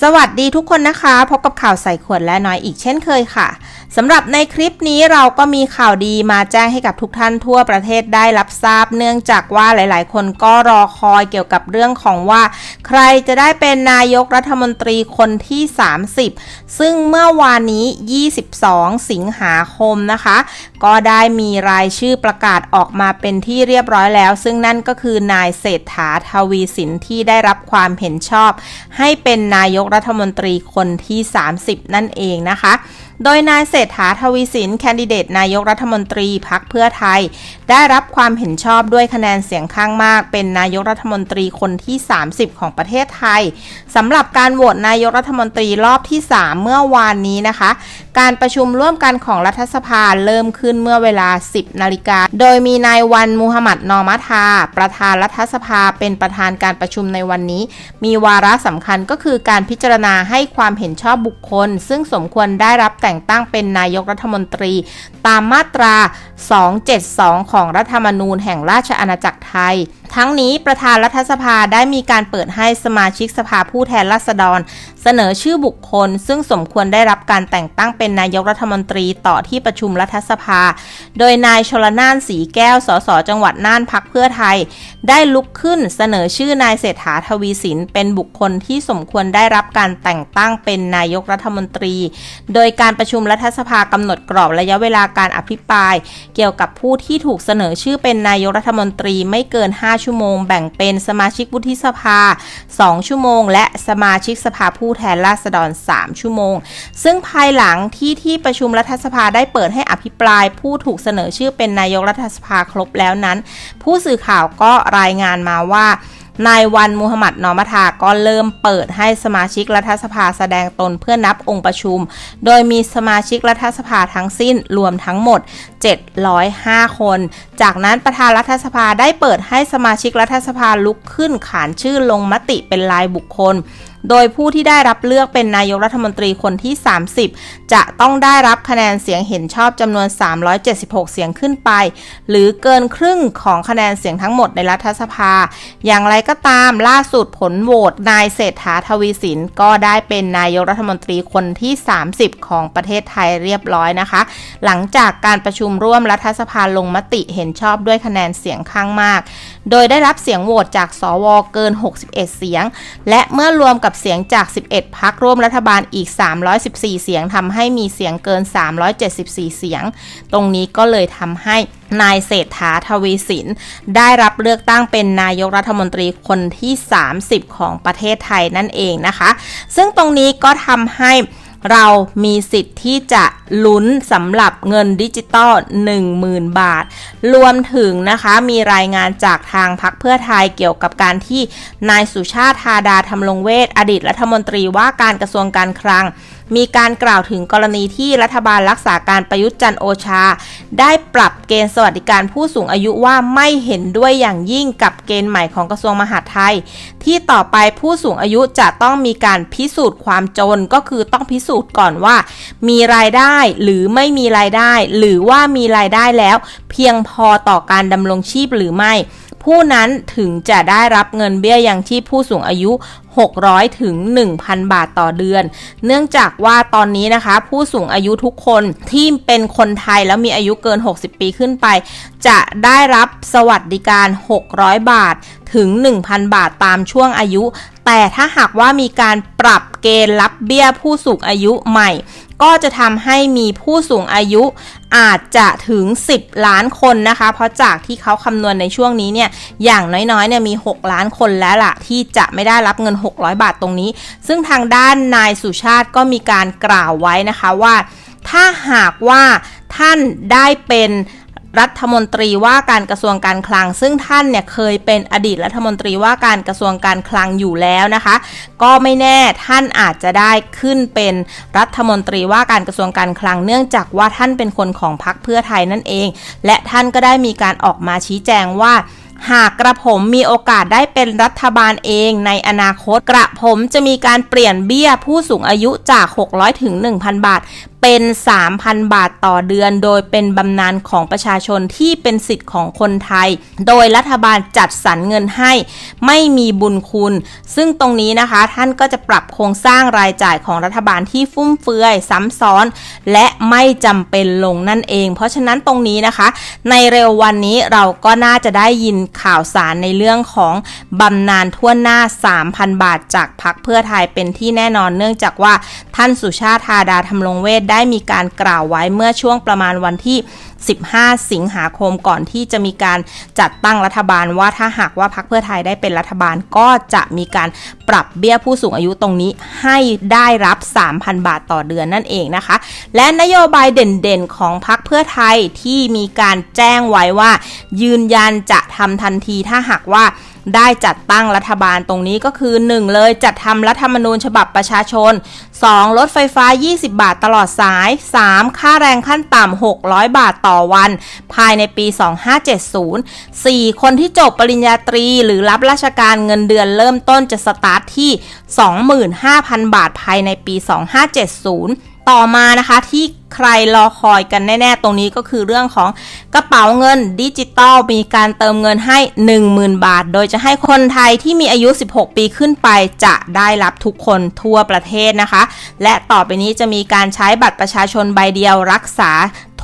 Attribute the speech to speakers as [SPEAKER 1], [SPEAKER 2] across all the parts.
[SPEAKER 1] สวัสดีทุกคนนะคะ พบกับข่าวใส่ขวดและน้อยอีกเช่นเคยค่ะสำหรับในคลิปนี้เราก็มีข่าวดีมาแจ้งให้กับทุกท่านทั่วประเทศได้รับทราบ เนื่องจากว่าหลาย ๆ คนก็รอคอยเกี่ยวกับเรื่องของว่า ใครจะได้เป็นนายกรัฐมนตรีคนที่ 30 ซึ่งเมื่อวานนี้ 22 สิงหาคมนะคะ ก็ได้มีรายชื่อประกาศออกมาเป็นที่เรียบร้อยแล้ว ซึ่งนั่นก็คือนายเศรษฐาทวีสินที่ได้รับความเห็นชอบ ให้เป็นนายยกรัฐมนตรีคนที่ 30 นั่นเองนะคะ โดยนายเศรษฐาทวีสินแคนดิเดตนายกรัฐมนตรีพักเพื่อไทย ได้รับความเห็นชอบด้วยคะแนนเสียงข้างมาก เป็นนายกรัฐมนตรีคนที่ 30 ของประเทศไทยสำหรับการโหวตนายกรัฐมนตรีรอบที่ 3 เมื่อวานนี้นะคะ การประชุมร่วมกันของรัฐสภาเริ่มขึ้นเมื่อเวลา 10 นาฬิกา โดยมีนายวันมูฮัมหมัดนอมัทา ประธานรัฐสภาเป็นประธานการประชุมในวันนี้ มีวาระสำคัญก็คือการพิจารณาให้ความเห็นชอบบุคคล ซึ่งสมควรได้รับแต่งตั้งเป็นนายกรัฐมนตรี ตามมาตรา 272 ของรัฐธรรมนูญแห่งราชอาณาจักรไทย ทั้งนี้ประธานรัฐสภาได้มีการเปิดให้สมาชิกสภาผู้แทนราษฎร เสนอชื่อบุคคล ซึ่งสมควรได้รับการแต่งตั้งเป็นนายกรัฐมนตรีต่อที่ประชุมรัฐสภา โดยนายชลนานสีแก้ว สสจังหวัดน่านพักเพื่อไทย ได้ลุกขึ้นเสนอชื่อนายเศรษฐาทวีสินเป็นบุคคลที่สมควรได้รับการแต่งตั้งเป็นนายกรัฐมนตรี โดยการประชุมรัฐสภากำหนดกรอบระยะเวลาการอภิปราย เกี่ยวกับผู้ที่ถูกเสนอชื่อเป็นนายกรัฐมนตรีไม่เกิน 5ชั่วโมง แบ่งเป็นสมาชิกวุฒิสภา 2 ชั่วโมง และสมาชิกสภาผู้แทนราษฎร 3 ชั่วโมง ซึ่งภายหลังที่ที่ประชุมรัฐสภาได้เปิดให้อภิปรายผู้ถูกเสนอชื่อเป็นนายกรัฐสภาครบแล้วนั้น ผู้สื่อข่าวก็รายงานมาว่า นายวันมูฮัมหมัดนอมัทาก็เริ่มเปิดให้สมาชิกรัฐสภาแสดงตนเพื่อนับองค์ประชุม โดยมีสมาชิกรัฐสภาทั้งสิ้นรวมทั้งหมด 705 คน จากนั้นประธานรัฐสภาได้เปิดให้สมาชิกรัฐสภาลุกขึ้นขานชื่อลงมติเป็นรายบุคคล โดยผู้ที่ได้รับเลือกเป็นนายกรัฐมนตรีคนที่ 30 จะต้องได้รับคะแนนเสียงเห็นชอบจำนวน 376 เสียงขึ้นไป หรือเกินครึ่งของคะแนนเสียงทั้งหมดในรัฐสภา อย่างไรก็ตามล่าสุดผลโหวตนายเศรษฐาทวีสินก็ได้เป็นนายกรัฐมนตรีคนที่ 30 ของประเทศไทยเรียบร้อยนะคะ หลังจากการประชุมร่วมรัฐสภาลงมติเห็นชอบด้วยคะแนนเสียงข้างมาก โดยได้รับเสียงโหวตจากสวเกิน 61 เสียง และเมื่อรวมกับเสียงจาก 11 พักร่วมรัฐบาลอีก 314 เสียงทำให้มีเสียงเกิน 374 เสียง ตรงนี้ก็เลยทำให้นายเศรษฐาทวีสิน ได้รับเลือกตั้งเป็นนายกรัฐมนตรีคนที่ 30 ของประเทศไทยนั่นเองนะคะ ซึ่งตรงนี้ก็ทำให้ เรามีสิทธิ์ที่จะลุ้นสำหรับเงินดิจิตอล10,000 บาท รวมถึงนะคะมีรายงานจากทางพักเพื่อไทยเกี่ยวกับการที่นายสุชาติธาดาทำลงเวทอดีตรัฐมนตรีว่าการกระทรวงการคลัง มีการกล่าวถึงกรณีที่รัฐบาลรักษาการประยุทธ์จันโอชา ได้ปรับเกณฑ์สวัสดิการผู้สูงอายุว่าไม่เห็นด้วยอย่างยิ่งกับเกณฑ์ใหม่ของกระทรวงมหาดไทย ที่ต่อไปผู้สูงอายุจะต้องมีการพิสูจน์ความจนก็คือต้องพิสูจน์ก่อนว่า มีรายได้หรือไม่มีรายได้ หรือว่ามีรายได้แล้ว เพียงพอต่อการดำรงชีพหรือไม่ ผู้นั้นถึงจะได้รับเงินเบี้ยยังชีพผู้สูงอายุ 600 ถึง 1,000 บาทต่อเดือน เนื่องจากว่าตอนนี้นะคะ ผู้สูงอายุทุกคนที่เป็นคนไทยแล้วมีอายุเกิน 60 ปีขึ้นไป จะได้รับสวัสดิการ 600 บาทถึง 1,000 บาทตามช่วงอายุ แต่ถ้าหากว่ามีการปรับเกณฑ์รับเบี้ยผู้สูงอายุใหม่ ก็จะทำให้มีผู้สูงอายุอาจจะถึง 10 ล้านคนนะคะ เพราะจากที่เขาคำนวณในช่วงนี้เนี่ย อย่างน้อยๆเนี่ยมี 6 ล้านคนแล้วล่ะ ที่จะไม่ได้รับเงิน 600 บาทตรงนี้ ซึ่งทางด้านนายสุชาติก็มีการกล่าวไว้นะคะว่า ถ้าหากว่าท่านได้เป็น รัฐมนตรีว่าการกระทรวงการคลัง ซึ่งท่านเนี่ยเคยเป็นอดีตรัฐมนตรีว่าการกระทรวงการคลังอยู่แล้วนะคะ ก็ไม่แน่ท่านอาจจะได้ขึ้นเป็นรัฐมนตรีว่าการกระทรวงการคลัง เนื่องจากว่าท่านเป็นคนของพรรคเพื่อไทยนั่นเอง และท่านก็ได้มีการออกมาชี้แจงว่าหากกระผมมีโอกาสได้เป็นรัฐบาลเองในอนาคต กระผมจะมีการเปลี่ยนเบี้ยผู้สูงอายุจาก 600 ถึง 1,000 บาท เป็น 3,000 บาทต่อเดือน โดยเป็นบำนาญของประชาชนที่เป็นสิทธิ์ของคนไทย โดยรัฐบาลจัดสรรเงินให้ไม่มีบุญคุณ ซึ่งตรงนี้นะคะท่านก็จะปรับโครงสร้างรายจ่ายของรัฐบาลที่ฟุ่มเฟือยซ้ำซ้อน และไม่จำเป็นลงนั่นเอง เพราะฉะนั้นตรงนี้นะคะ ในเร็ววันนี้เราก็น่าจะได้ยินข่าวสารในเรื่องของบำนาญทั่วหน้า 3,000 บาทจากพักเพื่อไทยเป็นที่แน่นอนเนื่องจากว่าท่านสุชาติธาดาธรรมรงเวทได้มีการกล่าวไว้เมื่อช่วงประมาณวันที่ 15 สิงหาคมก่อนที่จะมีการจัดตั้งรัฐบาลว่าถ้าหากว่าพรรคเพื่อไทยได้เป็นรัฐบาลก็จะมีการปรับเบี้ยผู้สูงอายุตรงนี้ให้ได้รับ 3,000 บาทต่อเดือนนั่นเองนะคะ และนโยบายเด่นๆ ของพรรคเพื่อไทยที่มีการแจ้งไว้ว่า ยืนยันจะทำทันทีถ้าหากว่า ได้จัดตั้งรัฐบาลตรงนี้ก็คือ 1 เลยจัดทำรัฐธรรมนูญฉบับประชาชน 2 ลดไฟฟ้า 20 บาทตลอดสาย 3 ค่าแรงขั้นต่ำ600 บาทต่อวัน ภายในปี 2570 4 คนที่จบปริญญาตรีหรือรับราชการเงินเดือนเริ่มต้นจะสตาร์ทที่ 25,000 บาทภายในปี 2570 ต่อมานะคะที่ใครรอคอยกันแน่ ๆ ตรงนี้ก็คือเรื่องของกระเป๋าเงินดิจิตอลมีการเติมเงินให้ 10,000 บาท โดยจะให้คนไทยที่มีอายุ 16 ปีขึ้นไปจะได้รับทุกคนทั่วประเทศนะคะ และต่อไปนี้จะมีการใช้บัตรประชาชนใบเดียวรักษา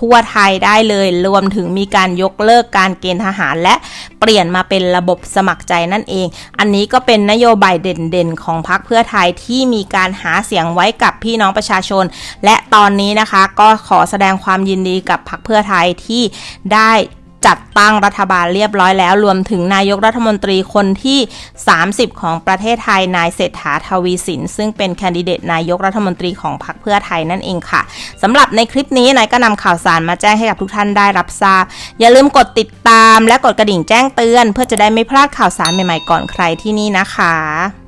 [SPEAKER 1] ทั่วไทยได้เลย รวมถึงมีการยกเลิกการเกณฑ์ทหาร และเปลี่ยนมาเป็นระบบสมัครใจนั่นเอง อันนี้ก็เป็นนโยบายเด่นๆ ของพรรคเพื่อไทยที่มีการหาเสียงไว้กับพี่น้องประชาชน และตอนนี้นะคะก็ขอแสดงความยินดีกับพรรคเพื่อไทยที่ได้ จัดตั้งรัฐบาลเรียบร้อยแล้ว รวมถึงนายกรัฐมนตรีคนที่ 30 ของประเทศไทยนายเศรษฐาทวีสิน ซึ่งเป็นแคนดิเดตนายกรัฐมนตรีของพรรคเพื่อไทยนั่นเองค่ะสำหรับในคลิปนี้นายก็นำข่าวสารมาแจ้งให้กับทุกท่านได้รับทราบ อย่าลืมกดติดตามและกดกระดิ่งแจ้งเตือน เพื่อจะได้ไม่พลาดข่าวสารใหม่ๆก่อนใครที่นี่นะคะ